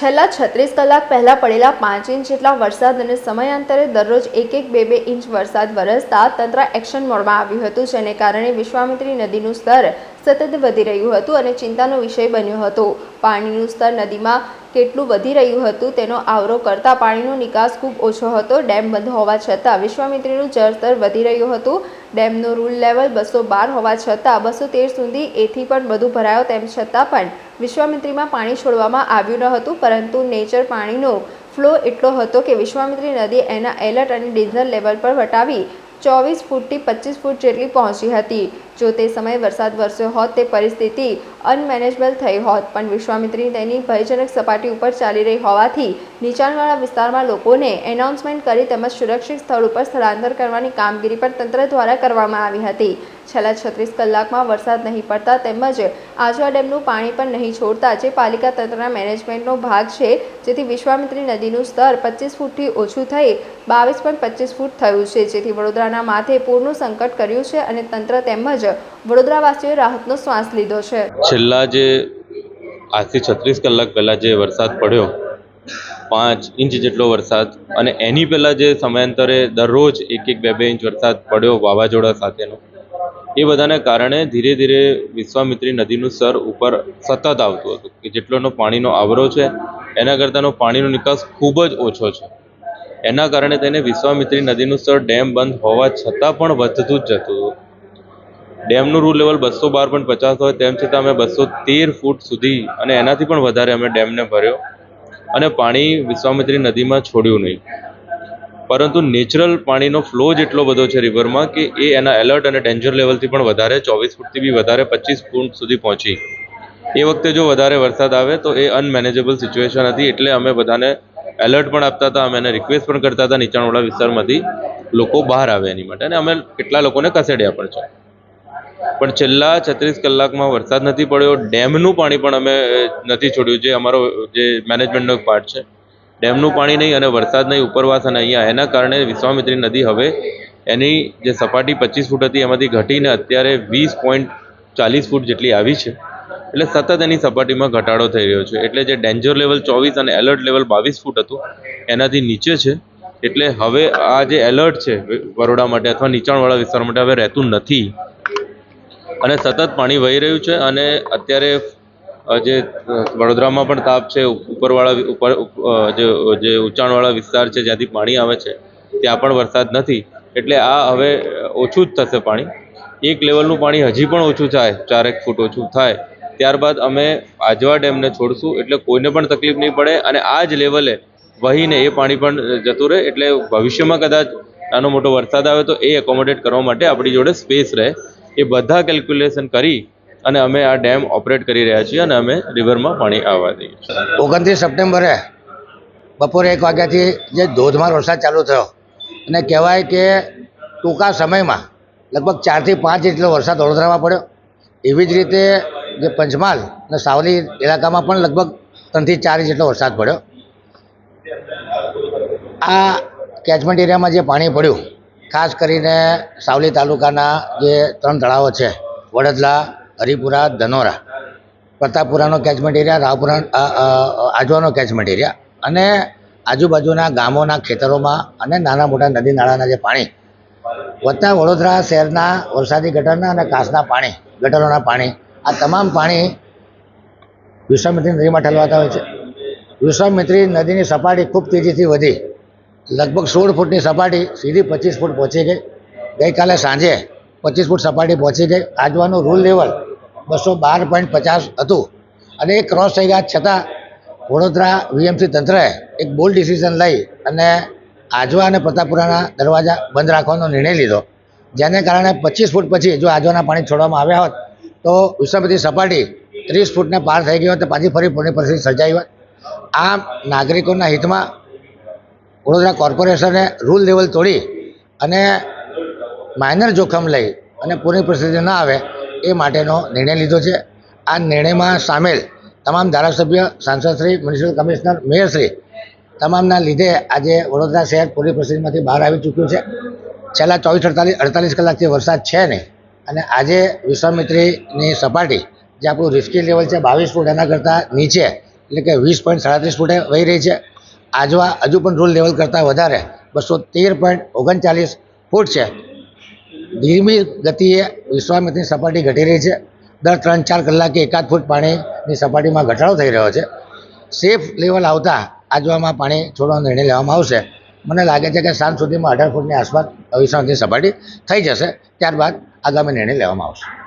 છેલ્લા છત્રીસ કલાક પહેલા પડેલા પાંચ ઇંચ જેટલા વરસાદ અને સમયાંતરે દરરોજ એક એક બે બે ઇંચ વરસાદ વરસતા તંત્ર એક્શન મોડમાં આવ્યું હતું, જેને કારણે વિશ્વામિત્રી નદીનું સ્તર સતત વધી રહ્યું હતું અને ચિંતાનો વિષય બન્યો હતો. પાણીનું સ્તર નદીમાં કેટલું વધી રહ્યું હતું તેનો આવરો કરતા પાણીનો નિકાસ ખૂબ ઓછો હતો. ડેમ બંધ હોવા છતાં વિશ્વામિત્રીનું જળસ્તર વધી રહ્યું હતું. ડેમનું રૂલ લેવલ બસો બાર હોવા છતાં બસો તેર સુધી એથી પણ વધુ ભરાયો તેમ છતાં પણ વિશ્વામિત્રીમાં પાણી છોડવામાં આવ્યું ન હતું, પરંતુ નેચર પાણીનો ફ્લો એટલો હતો કે વિશ્વામિત્રી નદી એના એલર્ટ અને ડેન્જર લેવલ પર વટાવી ચોવીસ ફૂટથી પચીસ ફૂટ જેટલી પહોંચી હતી. જો તે સમયે વરસાદ વરસ્યો હોત તે પરિસ્થિતિ અનમેનેજેબલ થઈ હોત. પણ વિશ્વામિત્રી તેની ભયજનક સપાટી ઉપર ચાલી રહી હોવાથી નીચાણવાળા વિસ્તારમાં લોકોને એનાઉન્સમેન્ટ કરી તેમજ સુરક્ષિત સ્થળ ઉપર સ્થળાંતર કરવાની કામગીરી પણ તંત્ર દ્વારા કરવામાં આવી હતી. છેલ્લા છત્રીસ કલાકમાં વરસાદ નહીં પડતા તેમજ આજવા ડેમનું પાણી પણ નહીં છોડતા જે પાલિકા તંત્રના મેનેજમેન્ટનો ભાગ છે, જેથી વિશ્વામિત્રી નદીનું સ્તર પચીસ ફૂટથી ઓછું થઈ બાવીસ પણ પચીસ ફૂટ થયું છે. જેથી વડોદરાના માથે પૂરનું સંકટ કર્યું છે અને તંત્ર તેમજ વડોદરાવાસીઓએ રાહતનો શ્વાસ લીધો છે. છેલ્લા જે આજથી છત્રીસ કલાક પહેલાં જે વરસાદ પડ્યો, પાંચ ઇંચ જેટલો વરસાદ અને એની પહેલાં જે સમયાંતરે દરરોજ એક એક બે બે ઇંચ વરસાદ પડ્યો વાવાઝોડા સાથેનો એ બધાને કારણે ધીરે ધીરે વિશ્વામિત્રી નદીનું સ્તર ઉપર સતત આવતું હતું, કે જેટલોનો પાણીનો આવરો છે, એના કરતાંનો પાણીનો નિકાસ ખૂબ જ ઓછો છે. એના કારણે તેને વિશ્વામિત્રી નદીનું સ્તર ડેમ બંધ હોવા છતાં પણ વધતું જ જતું. હતું ડેમનું રૂલ લેવલ બસો બાર પોઈન્ટ પચાસ હોય તેમ છતાં અમે બસો તેર ફૂટ સુધી અને એનાથી પણ વધારે અમે ડેમને ભર્યો. અને પાણી વિશ્વામિત્રી નદીમાં છોડ્યું નહીં. પરંતુ નેચરલ પાણીનો ફ્લો જ એટલો બધો છે રિવરમાં કે એ એના એલર્ટ અને ડેન્જર લેવલથી પણ વધારે, ચોવીસ ફૂટથી બી વધારે, પચીસ ફૂટ સુધી પહોંચી. એ વખતે જો વધારે વરસાદ આવે તો એ અનમેનેજેબલ સિચ્યુએશન હતી એટલે અમે બધાને એલર્ટ પણ આપતા હતા, અમે એને રિક્વેસ્ટ પણ કરતા હતા નીચાણવાળા વિસ્તારમાંથી, લોકો બહાર આવે એની માટે. અને અમે કેટલા લોકોને ખસેડ્યા પણ છે. પણ છેલ્લા છત્રીસ કલાકમાં વરસાદ નથી પડ્યો, ડેમનું પાણી પણ અમે નથી છોડ્યું, જે અમારો જે મેનેજમેન્ટનો પાર્ટ છે. ડેમનું પાણી નહીં અને વરસાદ નહીં, ઉપરવાસ અને અહીંયા. એના કારણે વિશ્વામિત્રી નદી હવે એની જે સપાટી પચીસ ફૂટ હતી, એમાંથી ઘટીને અત્યારે વીસ પોઈન્ટ ચાલીસ ફૂટ જેટલી આવી છે. એટલે સતત એની સપાટીમાં ઘટાડો થઈ રહ્યો છે. એટલે જે ડેન્જર લેવલ ચોવીસ અને એલર્ટ લેવલ બાવીસ ફૂટ હતું, એનાથી નીચે છે. એટલે હવે આ જે એલર્ટ છે બરોડા માટે અથવા નીચાણવાળા વિસ્તાર માટે હવે રહેતું નથી. અને સતત પાણી વહી રહ્યું છે અને અત્યારે જે વડોદરામાં પણ તાપ છે, ઉપરવાળા ઉપર જે ઊંચાણવાળા વિસ્તાર છે, જ્યાંથી પાણી આવે છે, ત્યાં પણ વરસાદ નથી. એટલે આ હવે ઓછું જ થશે પાણી. એક લેવલનું પાણી હજી પણ ઓછું થાય, ચારેક ફૂટ ઓછું થાય. ત્યારબાદ અમે આજવા ડેમને છોડશું, એટલે કોઈને પણ તકલીફ નહીં પડે અને આ જ લેવલે વહીને એ પાણી પણ જતું રહે. એટલે ભવિષ્યમાં કદાચ નાનો મોટો વરસાદ આવે તો એ એકોમોડેટ કરવા માટે આપણી જોડે સ્પેસ રહે. એ બધા કેલ્ક્યુલેશન કરી અને અમે આ ડેમ ઓપરેટ કરી રહ્યા છીએ અને અમે રિવરમાં પાણી આવવા દઈએ ઓગણત્રીસ સપ્ટેમ્બરે બપોરે એક વાગ્યાથી જે ધોધમાર વરસાદ ચાલુ થયો. અને કહેવાય કે ટૂંકા સમયમાં લગભગ ચારથી પાંચ જેટલો વરસાદ વડોદરામાં પડ્યો. એવી જ રીતે જે પંચમહાલ અને સાવલી ઇલાકામાં પણ લગભગ ત્રણથી ચાર જેટલો વરસાદ પડ્યો. આ કેચમેન્ટ એરિયામાં જે પાણી પડ્યું, ખાસ કરીને સાવલી તાલુકાના જે ત્રણ તળાવો છે, વડદલા હરિપુરા ધનોરા પ્રતાપપુરાનો કેચમેન્ટ એરિયા રાવપુરા આજવાનો કેચમેન્ટ એરિયા અને આજુબાજુના ગામોના ખેતરોમાં અને નાના મોટા નદી નાળાના જે પાણી, વત્તા વડોદરા શહેરના વરસાદી ગટરના અને કાંસના પાણી, ગટરોના પાણી, આ તમામ પાણી વિશ્વામિત્રી નદીમાં ઠલવાતા હોય છે. વિશ્વામિત્રી નદીની સપાટી ખૂબ તેજીથી વધી. લગભગ સોળ ફૂટની સપાટી સીધી પચીસ ફૂટ પહોંચી ગઈ. ગઈકાલે સાંજે પચીસ ફૂટ સપાટી પહોંચી ગઈ. આજવાનું રૂલ લેવલ બસો બાર પોઈન્ટ પચાસ હતું. અને એ ક્રોસ થઈ ગયા. છતાં વડોદરા વીએમસી તંત્રએ એક બોલ્ડ ડિસિઝન લઈ અને આજવા અને પ્રતાપપુરાના દરવાજા બંધ રાખવાનો નિર્ણય લીધો. જેને કારણે પચીસ ફૂટ પછી જો આજવાના પાણી છોડવામાં આવ્યા હોત, તો વિશ્વપતિ સપાટી ત્રીસ ફૂટને પાર થઈ ગઈ હોત તો પાછી ફરી પૂરની પરિસ્થિતિ સર્જાઈ હોત. આ નાગરિકોના હિતમાં વડોદરા કોર્પોરેશને રૂલ લેવલ તોડી અને માઇનર જોખમ લઈ અને પૂરની પરિસ્થિતિ ન આવે એ માટેનો નિર્ણય લીધો છે. આ નિર્ણયમાં સામેલ તમામ ધારાસભ્ય, સાંસદશ્રી, મ્યુનિસિપલ કમિશનર, મેયરશ્રી તમામના લીધે આજે વડોદરા શહેર પૂરી પરિસ્થિતિમાંથી બહાર આવી ચૂક્યું છે. છેલ્લા ચોવીસ, અડતાલીસ અડતાલીસ કલાકથી વરસાદ છે નહીં. અને આજે વિશ્વામિત્રીની સપાટી જે આપણું રિસ્કી લેવલ છે, બાવીસ ફૂટ એના કરતાં નીચે, એટલે કે વીસ પોઈન્ટ સાડત્રીસ ફૂટે વહી રહી છે. આજવા હજુ પણ રૂલ લેવલ કરતાં વધારે, બસો તેર પોઈન્ટ ઓગણચાલીસ ફૂટ છે. ધીમી ગતિએ વિશ્વામિત્રની સપાટી ઘટી રહી છે. દર ત્રણ ચાર કલાકે એકાદ ફૂટ પાણીની સપાટીમાં ઘટાડો થઈ રહ્યો છે. સેફ લેવલ આવતા આજવામાં પાણી છોડવાનો નિર્ણય લેવામાં આવશે. મને લાગે છે કે સાંજ સુધીમાં અઢાર ફૂટની આસપાસ વિશ્વામિત્રીની સપાટી થઈ જશે. ત્યારબાદ આગામી નિર્ણય લેવામાં આવશે.